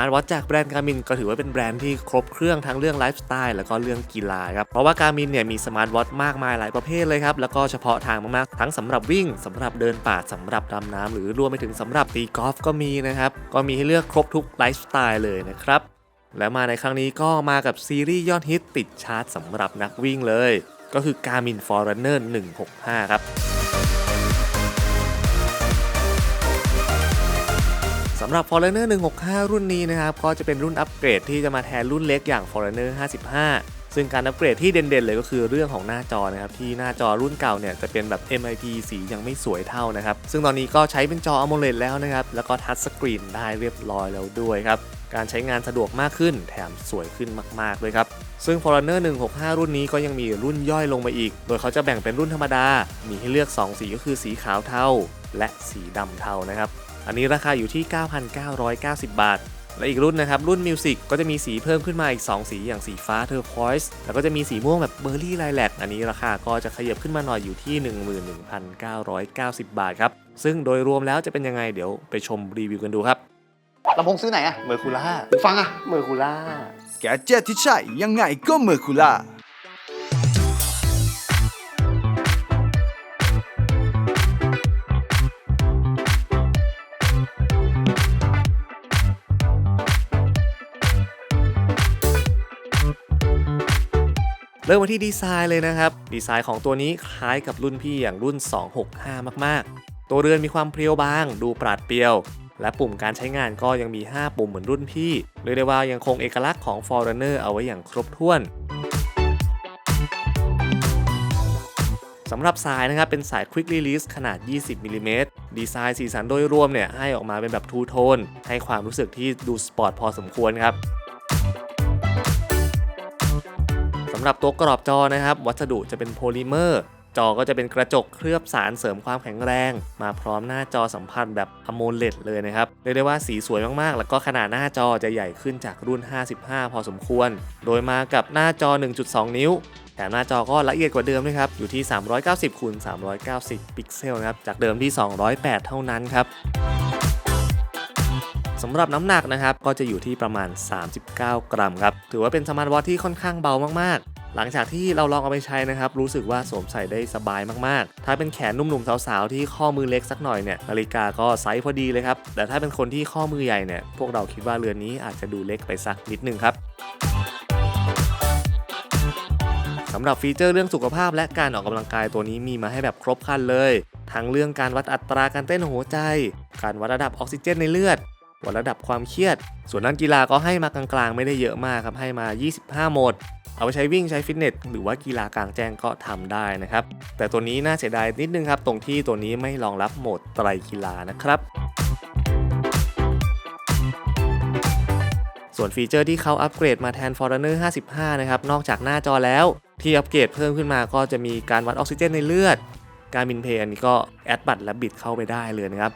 มาร์ทวอทจากแบรนด์การ์มินก็ถือว่าเป็นแบรนด์ที่ครบเครื่องทั้งเรื่องไลฟ์สไตล์แล้วก็เรื่องกีฬาครับ เพราะว่าการ์มินเนี่ยมีสมาร์ทวอทมากมายหลายประเภทเลยครับ แล้วก็เฉพาะทางมากๆ ทั้งสำหรับวิ่งสำหรับเดินป่าสำหรับดำน้ำหรือรวมไปถึงสำหรับตีกอล์ฟก็มีนะครับ ก็มีให้เลือกครบทุกไลฟ์สไตล์เลยนะครับและมาในครั้งนี้ก็มากับซีรีส์ยอดฮิตติดชาร์ตสำหรับนักวิ่งเลย ก็คือ Garmin Forerunner 165 ครับ สำหรับ Forerunner 165 รุ่นนี้นะครับ ก็จะเป็นรุ่นอัปเกรดที่จะมาแทนรุ่นเล็กอย่าง Forerunner 55 ซึ่งการอัปเกรดที่เด่นๆ เลยก็คือเรื่องของหน้าจอนะครับ ที่หน้าจอรุ่นเก่าเนี่ยจะเป็นแบบ MIP สียังไม่สวยเท่านะครับ ซึ่งตอนนี้ก็ใช้เป็นจอ AMOLED แล้วนะครับ แล้วก็ทัชสกรีนได้เรียบร้อยแล้วด้วยครับการใช้งานสะดวกมากขึ้นแถมสวยขึ้นมากๆเลยครับ ซึ่ง Forerunner 165 รุ่นนี้ก็ยังมีรุ่นย่อยลงมาอีก โดยเขาจะแบ่งเป็นรุ่นธรรมดา มีให้เลือก 2 สีก็คือสีขาวเทาและสีดำเทานะครับ อันนี้ราคาอยู่ที่ 9,990 บาท และอีกรุ่นนะครับ รุ่น Music ก็จะมีสีเพิ่มขึ้นมาอีก 2 สีอย่างสีฟ้า Turquoise แล้วก็จะมีสีม่วงแบบ Berry Lilac อันนี้ราคาก็จะขยับขึ้นมาหน่อยอยู่ที่ 11,990 บาทครับซึ่งโดยรวมแล้วจะเป็นยังไงเดี๋ยวไปชมรีวิวกันดูครับลำโพงซื้อไหนอะเมอร์คูล่าหูฟังอะเมอร์คูล่าแกเจ็ตที่ใช่ยังไงก็เมอร์คูล่า เริ่มมาที่ดีไซน์เลยนะครับ ดีไซน์ของตัวนี้คล้ายกับรุ่นพี่อย่างรุ่น 265 มากๆ ตัวเรือนมีความเพรียวบาง ดูปราดเปรียว และปุ่มการใช้งานก็ยังมี 5 ปุ่มเหมือนรุ่นพี่เรียกได้ว่ายังคงเอกลักษณ์ของ Forerunner เอาไว้อย่างครบถ้วนสำหรับสายนะครับเป็นสาย Quick Release ขนาด 20 มิลลิเมตรดีไซน์สีสันโดยรวมเนี่ยให้ออกมาเป็นแบบทูโทนให้ความรู้สึกที่ดูสปอร์ตพอสมควรครับำหรับตัวกรอบจอนะครับ วัสดุจะเป็นโพลิเมอร์ จอก็จะเป็นกระจกเคลือบสารเสริมความแข็งแรง มาพร้อมหน้าจอสัมผัสแบบ AMOLED เลยนะครับ เรียกได้ว่าสีสวยมากๆ แล้วก็ขนาดหน้าจอจะใหญ่ขึ้นจากรุ่น 55 พอสมควร โดยมากับหน้าจอ 1.2 นิ้วแถมหน้าจอก็ละเอียดกว่าเดิมนะครับ อยู่ที่ 390คูณ390 พิกเซลนะครับ จากเดิมที่ 208 เท่านั้นครับ สำหรับน้ำหนักนะครับ ก็จะอยู่ที่ประมาณ 39 กรัมครับ ถือว่าเป็นสมาร์ทวอทที่ค่อนข้างเบามากๆ หลังจากที่เราลองเอาไปใช้นะครับ รู้สึกว่าสวมใส่ได้สบายมากๆ ถ้าเป็นแขนหนุ่มๆสาวๆที่ข้อมือเล็กสักหน่อยเนี่ยนาฬิกาก็ไซส์พอดีเลยครับ แต่ถ้าเป็นคนที่ข้อมือใหญ่เนี่ยพวกเราคิดว่าเรือนนี้อาจจะดูเล็กไปสักนิดนึงครับสำหรับฟีเจอร์เรื่องสุขภาพและการออกกำลังกายตัวนี้มีมาให้แบบครบครันเลย ทั้งเรื่องการวัดอัตราการเต้นหัวใจ การวัดระดับออกซิเจนในเลือด วัดระดับความเครียด ส่วนด้านกีฬาก็ให้มากลางๆ ไม่ได้เยอะมากครับ ให้มา 25 โหมด เอาไปใช้วิ่งใช้ฟิตเนสหรือว่ากีฬากลางแจ้งก็ทำได้นะครับ แต่ตัวนี้น่าเสียดายนิดนึงครับ ตรงที่ตัวนี้ไม่รองรับโหมดไตรกีฬานะครับส่วนฟีเจอร์ที่เขาอัปเกรดมาแทน Forerunner 55 นะครับ นอกจากหน้าจอแล้ว ที่อัปเกรดเพิ่มขึ้นมาก็จะมีการวัดออกซิเจนในเลือด การบินเพย์อันนี้ก็แอดบัตรและบิดเข้าไปได้เลยนะครับ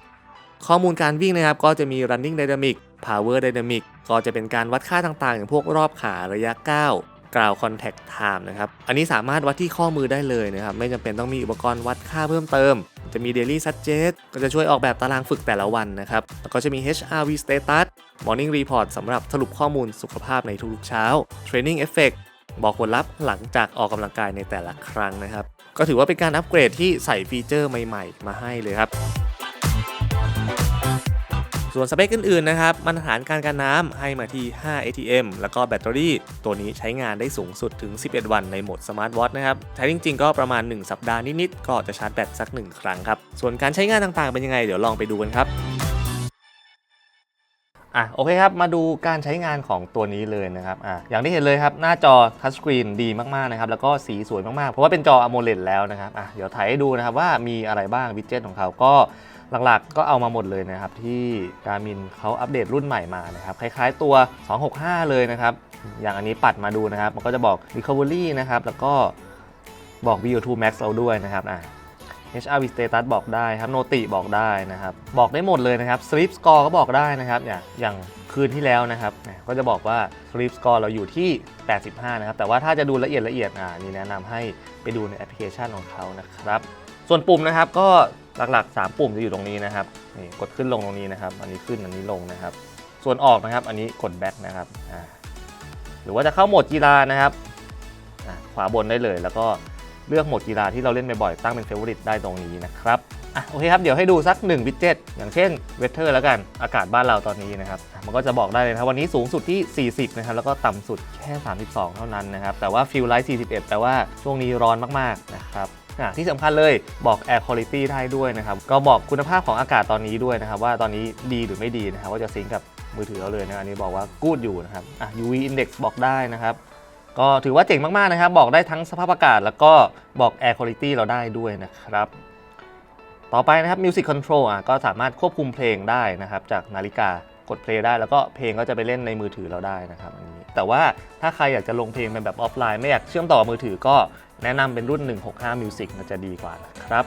ข้อมูลการวิ่งนะครับก็จะมี running dynamic power dynamic ก็จะเป็นการวัดค่าต่างๆ อย่างพวกรอบขาระยะก้าวกราว contact time นะครับ อันนี้สามารถวัดที่ข้อมือได้เลยนะครับ ไม่จำเป็นต้องมีอุปกรณ์วัดค่าเพิ่มเติม จะมี daily suggest ก็จะช่วยออกแบบตารางฝึกแต่ละวันนะครับ แล้วก็จะมี HRV status morning report สำหรับสรุปข้อมูลสุขภาพในทุกๆเช้า training effect บอกผลลัพธ์หลังจากออกกำลังกายในแต่ละครั้งนะครับ ก็ถือว่าเป็นการอัปเกรดที่ใส่ฟีเจอร์ใหม่ ๆ มาให้เลยครับ ส่วนสเปคอื่นๆนะครับมาตรฐานการกันน้ำให้มาที่ 5 ATM แล้วก็แบตเตอรี่ ตัวนี้ใช้งานได้สูงสุดถึง 11 วันในโหมดสมาร์ทวอทนะครับใช้จริงๆ ก็ประมาณ 1 สัปดาห์นิดๆ ก็จะชาร์จแบตสัก 1 ครั้งครับ ส่วนการใช้งานต่างๆ เป็นยังไง เดี๋ยวลองไปดูกันครับอะโอเคครับ มาดูการใช้งานของตัวนี้เลยนะครับอะอย่างที่เห็นเลยครับ หน้าจอทัชสกรีนดีมากๆนะครับ แล้วก็สีสวยมากๆ เพราะว่าเป็นจอ AMOLED แล้วนะครับอะเดี๋ยวถ่ายให้ดูนะครับว่ามีอะไรบ้างวิดเจ็ตของเขาก็ หลักๆ ก็เอามาหมดเลยนะครับที่การมินเขาอัปเดตรุ่นใหม่มานะครับคล้ายๆตัว 265 เลยนะครับอย่างอันนี้ปัดมาดูนะครับ มันก็จะบอก Recovery นะครับแล้วก็บอก VO2 Max เราด้วยนะครับอะ HRV status บอกได้ครับโนติบอกได้นะครับบอกได้หมดเลยนะครับ Sleep score ก็บอกได้นะครับอย่างอย่างคืนที่แล้วนะครับก็จะบอกว่า Sleep score เราอยู่ที่ 85 นะครับ แต่ว่าถ้าจะดูละเอียดละเอียดอ่านี่แนะนำให้ไปดูในแอปพลิเคชันของเขานะครับ ส่วนปุ่มนะครับก็ หลักๆ 3 ปุ่มจะอยู่ตรงนี้นะครับนี่กดขึ้นลงตรงนี้นะครับ อันนี้ขึ้นอันนี้ลงนะครับ ส่วนออกนะครับ อันนี้กดแบ็กนะครับหรือว่าจะเข้าโหมดกีฬานะครับขวาบนได้เลย แล้วก็เลือกโหมดกีฬาที่เราเล่นบ่อยๆตั้งเป็นเฟเวอริตได้ตรงนี้นะครับอะโอเคครับ เดี๋ยวให้ดูสัก1วิดเจ็ตอย่างเช่นเวเทอร์แล้วกันอากาศบ้านเราตอนนี้นะครับ มันก็จะบอกได้เลยนะครับ วันนี้สูงสุดที่ 40 นะครับ แล้วก็ต่ำสุดแค่ 32 เท่านั้นนะครับ แต่ว่าฟิลไลท์41 แต่ว่าช่วงนี้ร้อนมากๆนะครับ ที่สำคัญเลยบอก Air Quality ได้ด้วยนะครับ ก็บอกคุณภาพของอากาศตอนนี้ด้วยนะครับ ว่าตอนนี้ดีหรือไม่ดีนะครับว่าจะซิงก์กับมือถือเราเลยนะอันนี้บอกว่ากูดอยู่นะครับอะ UV Index บอกได้นะครับก็ถือว่าเจ๋งมาก ๆ นะครับ บอกได้ทั้งสภาพอากาศ แล้วก็บอก Air Quality เราได้ด้วยนะครับ ต่อไปนะครับ Music Control อะก็สามารถควบคุมเพลงได้นะครับ จากนาฬิกากดเพลงได้แล้วก็เพลงก็จะไปเล่นในมือถือเราได้นะครับอันนี้แต่ว่าถ้าใครอยากจะลงเพลงเป็นแบบออฟไลน์ไม่อยากเชื่อมต่อมือถือก็ แนะนำเป็นรุ่น 165 Music มันจะดีกว่าครับ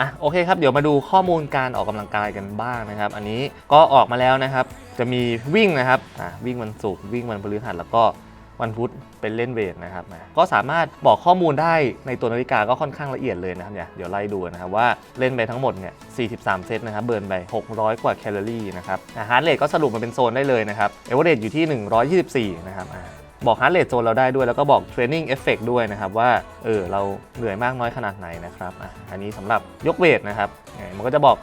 อะโอเคครับ เดี๋ยวมาดูข้อมูลการออกกำลังกายกันบ้างนะครับ อันนี้ก็ออกมาแล้วนะครับ จะมีวิ่งนะครับอะวิ่งวันศุกร์วิ่งวันพฤหัสแล้วก็ วันพุธเป็นเล่นเวทนะครับนะก็สามารถบอกข้อมูลได้ในตัวนาฬิกาก็ค่อนข้างละเอียดเลยนะครับเนี่ยเดี๋ยวไล่ดูนะครับว่าเล่นไปทั้งหมดเนี่ย43 เซตนะครับเบิร์นไป 600 กว่าแคลอรี่นะครับฮาร์ดเรทก็สรุปมาเป็นโซนได้เลยนะครับเอเวอเรอยู่ที่ 124 นะครับบอกฮาร์ดเรทโซนเราได้ด้วย แล้วก็บอกเทรนนิ่งเอฟเฟกด้วยนะครับ ว่าเออเราเหนื่อยมากน้อยขนาดไหนนะครับอะอันนี้สำหรับยกเวทนะครับมันก็จะบอก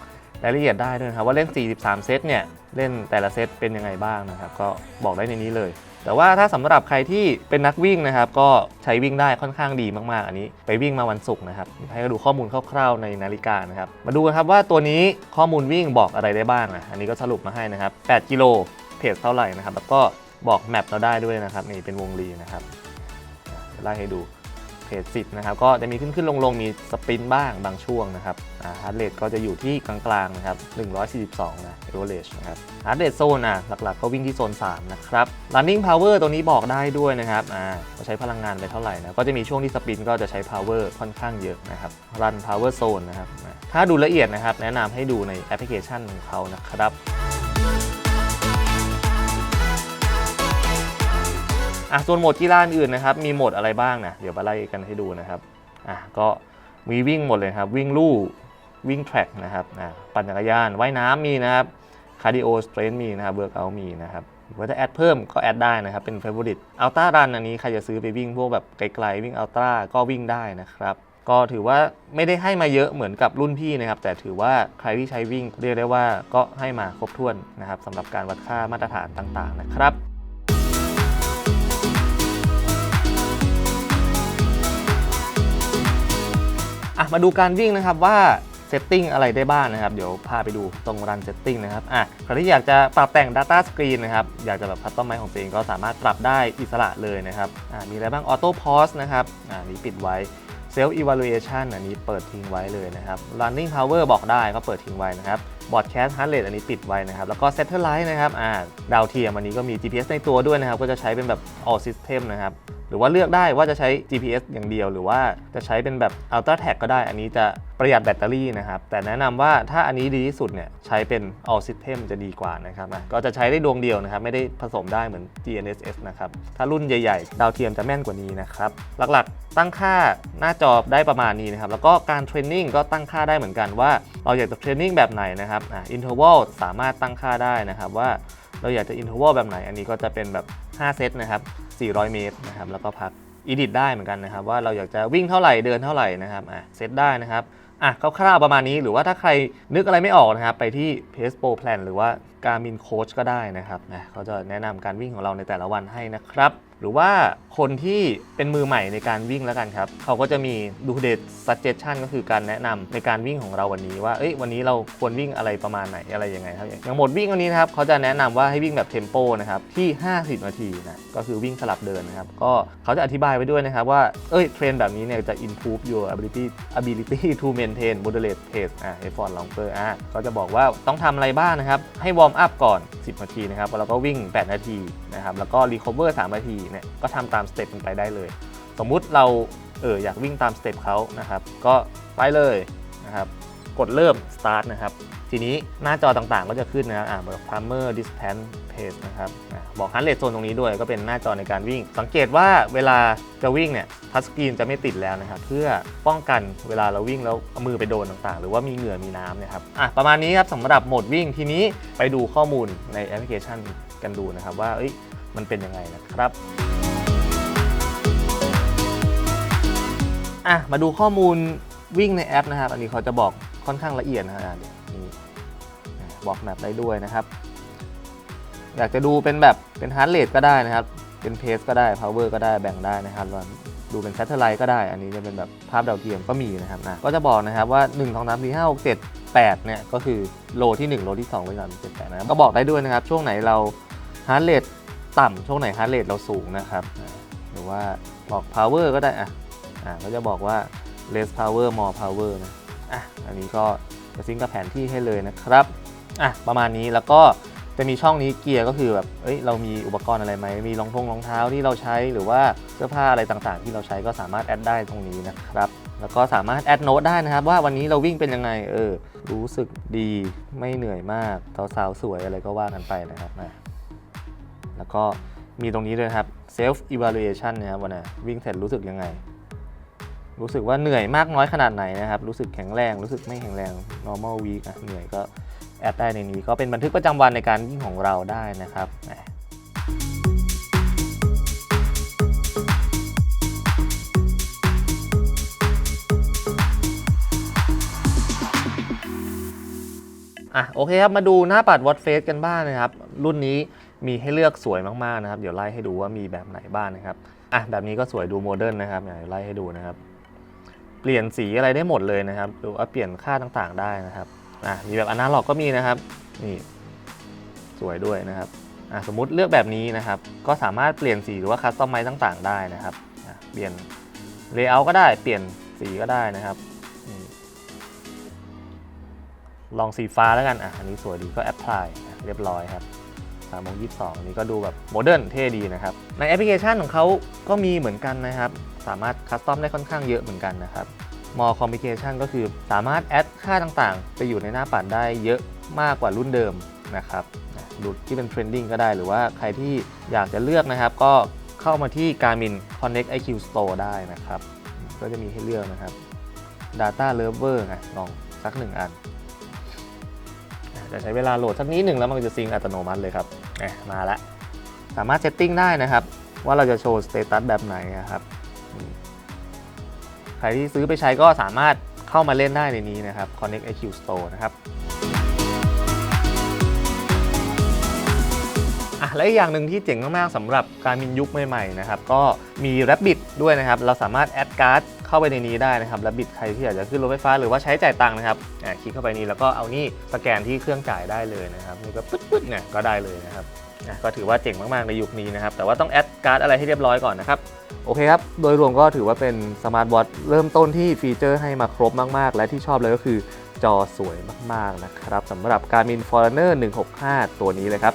รายละเอียดได้ด้วยครับว่าเล่น 43 เซตเนี่ย เล่นแต่ละเซตเป็นยังไงบ้างนะครับ ก็บอกได้ในนี้เลยแต่ว่าถ้าสำหรับใครที่เป็นนักวิ่งนะครับ ก็ใช้วิ่งได้ค่อนข้างดีมากๆ อันนี้ ไปวิ่งมาวันศุกร์นะครับให้ดูข้อมูลคร่าวๆในนาฬิกานะครับ มาดูกันครับว่าตัวนี้ข้อมูลวิ่งบอกอะไรได้บ้างอะอันนี้ก็สรุปมาให้นะครับ 8 กิโลเพจเท่าไหร่นะครับ แล้วก็บอกแมปเราได้ด้วยนะครับนี่เป็นวงรีนะครับไล่ให้ดู เพจ10นะครับก็จะมีขึ้นขึ้นลงลงมีสปรินต์บ้างบางช่วงนะครับฮาร์ดเรทก็จะอยู่ที่กลางๆนะครับ142นะ average นะครับฮาร์ดเรทโซนอะหลักๆก็วิ่งที่โซน 3 นะครับ running power ตัวนี้บอกได้ด้วยนะครับอ่าว่าใช้พลังงานไปเท่าไหร่นะก็จะมีช่วงที่สปรินต์ก็จะใช้ power ค่อนข้างเยอะนะครับ run power zone นะครับถ้าดูละเอียดนะครับแนะนำให้ดูในแอปพลิเคชันของเขานะครับ อะส่วนโหมดกีฬาอื่นนะครับมีโหมดอะไรบ้างนะเดี๋ยวมาไล่กันให้ดูนะครับอะก็มีวิ่งหมดเลยครับวิ่งลู่วิ่งแทร็กนะครับอะปั่นจักรยานว่ายน้ำมีนะครับคาร์ดิโอสเตรนมีนะครับเวิร์กเอัมีนะครับหรือว่าจะแอดเพิ่มก็แอดได้นะครับ เป็นเฟเวอริตอัลต้ารันอันนี้ใครจะซื้อไปวิ่งพวกแบบไกลๆวิ่งอัลต้าก็วิ่งได้นะครับก็ถือว่าไม่ได้ให้มาเยอะเหมือนกับรุ่นพี่นะครับ แต่ถือว่าใครที่ใช้วิ่งเรียกได้ว่าก็ให้มาครบถ้วนนะครับสำหรับการวัดค่ามาตรฐานต่างๆนะครับ มาดูการวิ่งนะครับว่าเซตติ้งอะไรได้บ้างนะครับ เดี๋ยวพาไปดูตรงรันเซตติ้งนะครับอะใครที่อยากจะปรับแต่ง Data Screen นะครับ อยากจะแบบคัสตอมไมของตัวเองก็สามารถปรับได้อิสระเลยนะครับอะมีอะไรบ้าง Auto Pause นะครับอ่านี้ปิดไว้ Self Evaluation อันนี้เปิดทิ้งไว้เลยนะครับ Running Power บอกได้ก็เปิดทิ้งไว้นะครับ Broadcast Heart Rate อันนี้ปิดไว้นะครับ แล้วก็ Satellite นะครับอ่าดาวเทียมอันนี้ก็มี GPS ในตัวด้วยนะครับ ก็จะใช้เป็นแบบ All System นะครับ หรือว่าเลือกได้ว่าจะใช้ GPS อย่างเดียว หรือว่าจะใช้เป็นแบบ Ultra Tag ก็ได้ อันนี้จะประหยัดแบตเตอรี่นะครับ แต่แนะนำว่าถ้าอันนี้ดีที่สุดเนี่ยใช้เป็น All System จะดีกว่านะครับนะก็จะใช้ได้ดวงเดียวนะครับ ไม่ได้ผสมได้เหมือน GNSS นะครับ ถ้ารุ่นใหญ่ๆ ดาวเทียมจะแม่นกว่านี้นะครับ หลักๆ ตั้งค่าหน้าจอได้ประมาณนี้นะครับ แล้วก็การเทรนนิ่งก็ตั้งค่าได้เหมือนกันว่าเราอยากจะเทรนนิ่งแบบไหนนะครับอะ interval สามารถตั้งค่าได้นะครับว่าเราอยากจะ interval แบบไหน อันนี้ก็จะเป็นแบบ 5 เซตนะครับ 400 เมตรนะครับ แล้วก็พัก edit ได้เหมือนกันนะครับ ว่าเราอยากจะวิ่งเท่าไหร่ เดินเท่าไหร่นะครับ อะ เซตได้นะครับ อะ คร่าวๆประมาณนี้ หรือว่าถ้าใครนึกอะไรไม่ออกนะครับ ไปที่ Pace Pro Plan หรือว่า Garmin Coach ก็ได้นะครับนะเขาจะแนะนำการวิ่งของเราในแต่ละวันให้นะครับ หรือว่าคนที่เป็นมือใหม่ในการวิ่งแล้วกันครับ เขาก็จะมีดูเดท suggestion ก็คือการแนะนำในการวิ่งของเราวันนี้ว่าเอ้ยวันนี้เราควรวิ่งอะไรประมาณไหนอะไรยังไงครับอย่างหมดวิ่งวันนี้นะครับเขาจะแนะนำว่าให้วิ่งแบบเทมโปนะครับที่ 50 นาทีนะก็คือวิ่งสลับเดินนะครับก็เขาจะอธิบายไว้ด้วยนะครับว่าเอ้ยเทรนแบบนี้เนี่ยจะ improve your ability ability to maintain moderate pace อะ effort longer อะก็จะบอกว่าต้องทำอะไรบ้างนะครับให้วอร์มอัพก่อน 10 นาทีนะครับแล้วก็วิ่ง 8 นาทีนะครับแล้วก็รีคอเวอร์3นาทีเนี่ยก็ทำตามสเต็ปมันไปได้เลย สมมุติเราเอออยากวิ่งตามสเต็ปเขานะครับก็ไปเลยนะครับกดเริ่ม start นะครับ ทีนี้หน้าจอต่างๆก็จะขึ้นนะครับอ่าแบบ timer distance pace นะครับอะบอกฮันเล t โซนตรงนี้ด้วยก็เป็นหน้าจอในการวิ่ง สังเกตว่าเวลาจะวิ่งเนี่ยทัชสกรีนจะไม่ติดแล้วนะครับเพื่อป้องกันเวลาเราวิ่งแล้วเอามือไปโดนต่างๆ หรือว่ามีเหงื่อมีน้ำนะครับอะประมาณนี้ครับสำหรับโหมดวิ่งทีนี้ไปดูข้อมูลในแอปพลิเคชันกันดูนะครับว่าเอ้ยมันเป็นยังไงนะครับอะมาดูข้อมูลวิ่งในแอปนะครับ อันนี้เขาจะบอกค่อนข้างละเอียดนะครับ นี่บอกแมปได้ด้วยนะครับ อยากจะดูเป็นแบบเป็นฮาร์ดเรทก็ได้นะครับ เป็นเพสก็ได้ power ก็ได้แบ่งได้นะครับว่าดูเป็น s a t เท l ไล t ์ก็ได้ อันนี้จะเป็นแบบภาพดาวเทียมก็มีนะครับนะก็จะบอกนะครับว่า1 2 3 4 5 6 7 8เนี่ยก็คือโลที่ 1 โลที่ 2 โลที่3 7 8นะครับก็บอกได้ด้วยนะครับ ช่วงไหนเราฮาร์ดเรทต่ำช่วงไหนฮาร์ดเรทเราสูงนะครับ หรือว่าบอก power ก็ได้อะอ่าก็จะบอกว่า less power more power นะอะอันนี้ก็ จะซิงก์กับแผนที่ให้เลยนะครับอะประมาณนี้แล้วก็จะมีช่องนี้เกียร์ก็คือแบบเอ้ยเรามีอุปกรณ์อะไรไหมมีรองทงรองเท้าที่เราใช้หรือว่าเสื้อผ้าอะไรต่างๆ ที่เราใช้ก็สามารถแอดได้ตรงนี้นะครับแล้วก็สามารถแอดโน้ตได้นะครับ ว่าวันนี้เราวิ่งเป็นยังไงเออรู้สึกดีไม่เหนื่อยมากสาวๆสวยอะไรก็ว่ากันไปนะครับนะแล้วก็มีตรงนี้ด้วยครับ self evaluation นะครับวันนี้วิ่งเสร็จรู้สึกยังไง รู้สึกว่าเหนื่อยมากน้อยขนาดไหนนะครับ รู้สึกแข็งแรง รู้สึกไม่แข็งแรง normal week อะเหนื่อยก็แอดได้ในนี้ ก็เป็นบันทึกประจำวันในการวิ่งของเราได้นะครับอะโอเคครับ มาดูหน้าปัด Watch Face กันบ้างนะครับ รุ่นนี้มีให้เลือกสวยมาก ๆ นะครับ เดี๋ยวไล่ให้ดูว่ามีแบบไหนบ้างนะครับ อะ แบบนี้ก็สวยดูโมเดิร์นนะครับเดี๋ยวไล่ให้ดูนะครับ เปลี่ยนสีอะไรได้หมดเลยนะครับหรือว่าเปลี่ยนค่าต่างๆได้นะครับอะมีแบบอนาล็อกก็มีนะครับนี่สวยด้วยนะครับอะสมมุติเลือกแบบนี้นะครับ ก็สามารถเปลี่ยนสีหรือว่าคัสตอมไมต่างๆ ได้นะครับอะเปลี่ยนเลเยอร์ก็ได้เปลี่ยนสีก็ได้นะครับลองสีฟ้าแล้วกันอะอันนี้สวยดีก็แอปพลายเรียบร้อยครับสามโมงยี่สิบสองนี้ก็ดูแบบโมเดิร์นเท่ดีนะครับ ในแอปพลิเคชันของเขาก็มีเหมือนกันนะครับ สามารถคัสตอมได้ค่อนข้างเยอะเหมือนกันนะครับ more complication ก็คือสามารถแอดค่าต่างๆ ไปอยู่ในหน้าปัดได้เยอะมากกว่ารุ่นเดิมนะครับนะรุ่นที่เป็น trending ก็ได้หรือว่าใครที่อยากจะเลือกนะครับ ก็เข้ามาที่ Garmin Connect IQ Store ได้นะครับ ก็จะมีให้เลือกนะครับ Data Lover ไงลองสักหนึ่งอันจะใช้เวลาโหลดสักนิดหนึ่งแล้วมันจะซิงอัตโนมัติเลยครับมาแล้วสามารถเซตติ้งได้นะครับ ว่าเราจะโชว์สเตตัสแบบไหนนะครับ ใครที่ซื้อไปใช้ก็สามารถเข้ามาเล่นได้ในนี้นะครับ Connect IQ Store นะครับอะและอีกอย่างหนึ่งที่เจ๋งมากๆสำหรับการมินยุคใหม่ๆนะครับก็มี Rabbit ด้วยนะครับ เราสามารถแอดการ์ดเข้าไปในนี้ได้นะครับ Rabbit ใครที่อยากจะขึ้นรถไฟฟ้าหรือว่าใช้จ่ายตังค์นะครับอะคลิกเข้าไปนี้แล้วก็เอานี่สแกนที่เครื่องจ่ายได้เลยนะครับนี่ก็ปึ๊ดๆเนี่ยก็ได้เลยนะครับ นะก็ถือว่าเจ๋งมากๆในยุคนี้นะครับ แต่ว่าต้องแอดการ์ดอะไรให้เรียบร้อยก่อนนะครับ โอเคครับ โดยรวมก็ถือว่าเป็นสมาร์ทวอทเริ่มต้นที่ฟีเจอร์ให้มาครบมากๆ และที่ชอบเลยก็คือจอสวยมากๆนะครับสำหรับ Garmin Forerunner 165 ตัวนี้เลยครับ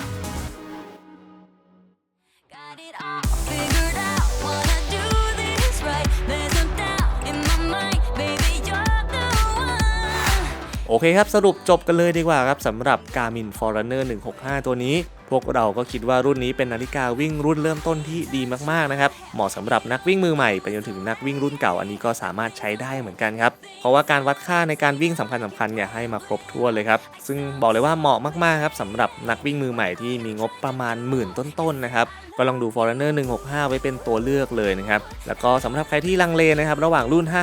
Got it all figured out. Wanna do this right. There's no doubt in my mind, baby, you're the one. โอเคครับ สรุปจบกันเลยดีกว่าครับสำหรับ Garmin Forerunner 165 ตัวนี้พวกเราก็คิดว่ารุ่นนี้เป็นนาฬิกาวิ่งรุ่นเริ่มต้นที่ดีมากๆนะครับ เหมาะสำหรับนักวิ่งมือใหม่ไปจนถึงนักวิ่งรุ่นเก่าอันนี้ก็สามารถใช้ได้เหมือนกันครับ เพราะว่าการวัดค่าในการวิ่งสำคัญสคัญๆเนี่ยให้มาครบถ้วนเลยครับ ซึ่งบอกเลยว่าเหมาะมากๆครับสำหรับนักวิ่งมือใหม่ที่มีงบประมาณหมื่นต้นๆนะครับก็ลองดู Forerunner 165 ไว้เป็นตัวเลือกเลยนะครับ แล้วก็สำหรับใครที่ลังเลนะครับ ระหว่างรุ่น 55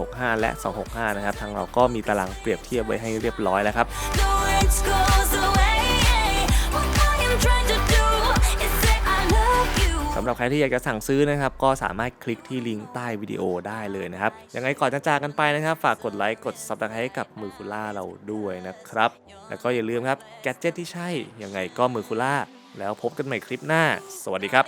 165 และ 265 นะครับ ทางเราก็มีตารางเปรียบเทียบไว้ให้เรียบร้อยแล้วครับำหรับใครที่อยากจะสั่งซื้อนะครับ ก็สามารถคลิกที่ลิงก์ใต้วิดีโอได้เลยนะครับ ยังไงก่อนจะจากกันไปนะครับ ฝากกดไลค์กดซับสไครต์ให้กับมือคุล่าเราด้วยนะครับ แล้วก็อย่าลืมครับแกจเจ็ตที่ใช่ยังไงก็มือคุล่าแล้วพบกันใหม่คลิปหน้า สวัสดีครับ